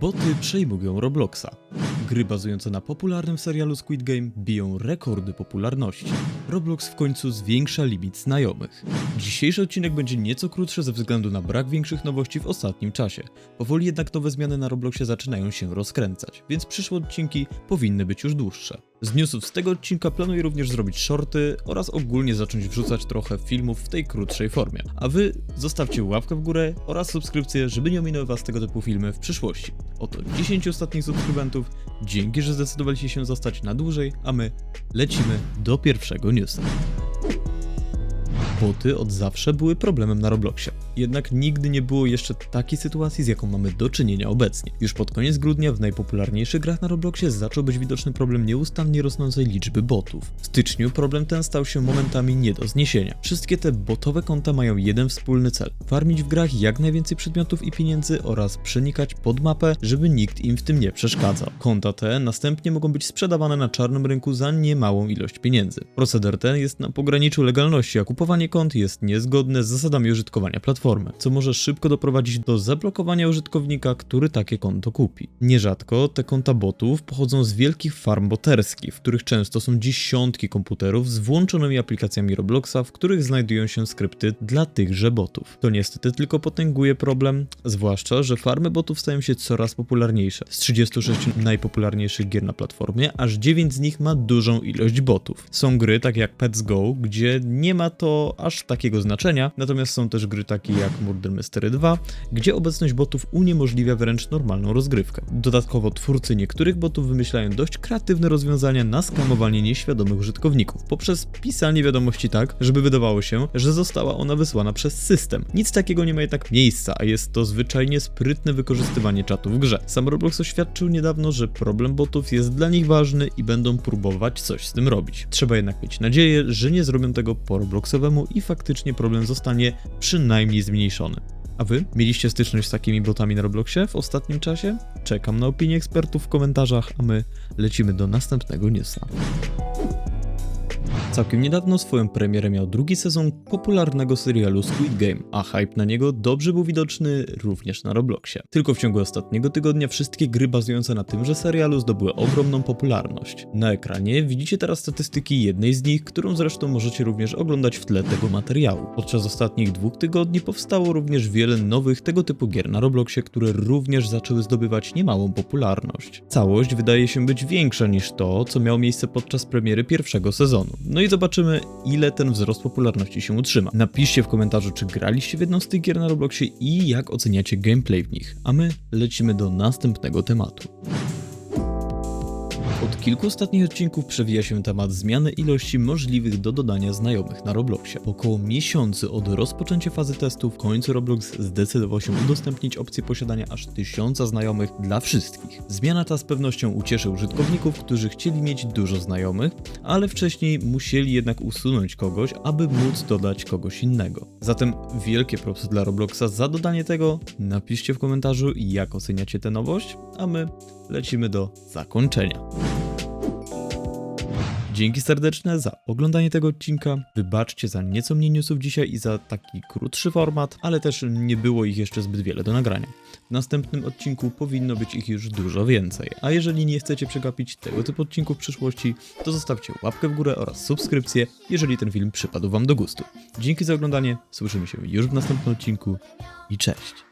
Boty przejmują Robloxa. Gry bazujące na popularnym serialu Squid Game biją rekordy popularności. Roblox w końcu zwiększa limit znajomych. Dzisiejszy odcinek będzie nieco krótszy ze względu na brak większych nowości w ostatnim czasie. Powoli jednak nowe zmiany na Robloxie zaczynają się rozkręcać, więc przyszłe odcinki powinny być już dłuższe. Z newsów z tego odcinka planuję również zrobić shorty oraz ogólnie zacząć wrzucać trochę filmów w tej krótszej formie. A wy zostawcie łapkę w górę oraz subskrypcję, żeby nie ominęły was tego typu filmy w przyszłości. Oto 10 ostatnich subskrybentów. Dzięki, że zdecydowaliście się zostać na dłużej, a my lecimy do pierwszego newsa. Boty od zawsze były problemem na Robloxie. Jednak nigdy nie było jeszcze takiej sytuacji, z jaką mamy do czynienia obecnie. Już pod koniec grudnia w najpopularniejszych grach na Robloxie zaczął być widoczny problem nieustannie rosnącej liczby botów. W styczniu problem ten stał się momentami nie do zniesienia. Wszystkie te botowe konta mają jeden wspólny cel: farmić w grach jak najwięcej przedmiotów i pieniędzy oraz przenikać pod mapę, żeby nikt im w tym nie przeszkadzał. Konta te następnie mogą być sprzedawane na czarnym rynku za niemałą ilość pieniędzy. Proceder ten jest na pograniczu legalności, a kupowanie kont jest niezgodne z zasadami użytkowania platformy, co może szybko doprowadzić do zablokowania użytkownika, który takie konto kupi. Nierzadko te konta botów pochodzą z wielkich farm boterskich, w których często są dziesiątki komputerów z włączonymi aplikacjami Robloxa, w których znajdują się skrypty dla tychże botów. To niestety tylko potęguje problem, zwłaszcza, że farmy botów stają się coraz popularniejsze. Z 36 najpopularniejszych gier na platformie, aż 9 z nich ma dużą ilość botów. Są gry takie jak Pets Go, gdzie nie ma to aż takiego znaczenia, natomiast są też gry takie jak Murder Mystery 2, gdzie obecność botów uniemożliwia wręcz normalną rozgrywkę. Dodatkowo twórcy niektórych botów wymyślają dość kreatywne rozwiązania na skamowanie nieświadomych użytkowników poprzez pisanie wiadomości tak, żeby wydawało się, że została ona wysłana przez system. Nic takiego nie ma jednak miejsca, a jest to zwyczajnie sprytne wykorzystywanie czatu w grze. Sam Roblox oświadczył niedawno, że problem botów jest dla nich ważny i będą próbować coś z tym robić. Trzeba jednak mieć nadzieję, że nie zrobią tego po Robloxowemu i faktycznie problem zostanie przynajmniej zmniejszony. A wy mieliście styczność z takimi botami na Robloxie w ostatnim czasie? Czekam na opinię ekspertów w komentarzach, a my lecimy do następnego newsa. Całkiem niedawno swoją premierę miał drugi sezon popularnego serialu Squid Game, a hype na niego dobrze był widoczny również na Robloxie. Tylko w ciągu ostatniego tygodnia wszystkie gry bazujące na tymże serialu zdobyły ogromną popularność. Na ekranie widzicie teraz statystyki jednej z nich, którą zresztą możecie również oglądać w tle tego materiału. Podczas ostatnich dwóch tygodni powstało również wiele nowych tego typu gier na Robloxie, które również zaczęły zdobywać niemałą popularność. Całość wydaje się być większa niż to, co miało miejsce podczas premiery pierwszego sezonu. No i zobaczymy, ile ten wzrost popularności się utrzyma. Napiszcie w komentarzu, czy graliście w jedną z tych gier na Robloxie i jak oceniacie gameplay w nich. A my lecimy do następnego tematu. Od kilku ostatnich odcinków przewija się temat zmiany ilości możliwych do dodania znajomych na Robloxie. Około miesiący od rozpoczęcia fazy testu w końcu Roblox zdecydował się udostępnić opcję posiadania aż tysiąca znajomych dla wszystkich. Zmiana ta z pewnością ucieszy użytkowników, którzy chcieli mieć dużo znajomych, ale wcześniej musieli jednak usunąć kogoś, aby móc dodać kogoś innego. Zatem wielkie propsy dla Robloxa za dodanie tego. Napiszcie w komentarzu, jak oceniacie tę nowość, a my lecimy do zakończenia. Dzięki serdeczne za oglądanie tego odcinka. Wybaczcie za nieco mniej newsów dzisiaj i za taki krótszy format, ale też nie było ich jeszcze zbyt wiele do nagrania. W następnym odcinku powinno być ich już dużo więcej. A jeżeli nie chcecie przegapić tego typu odcinków w przyszłości, to zostawcie łapkę w górę oraz subskrypcję, jeżeli ten film przypadł Wam do gustu. Dzięki za oglądanie, słyszymy się już w następnym odcinku i cześć!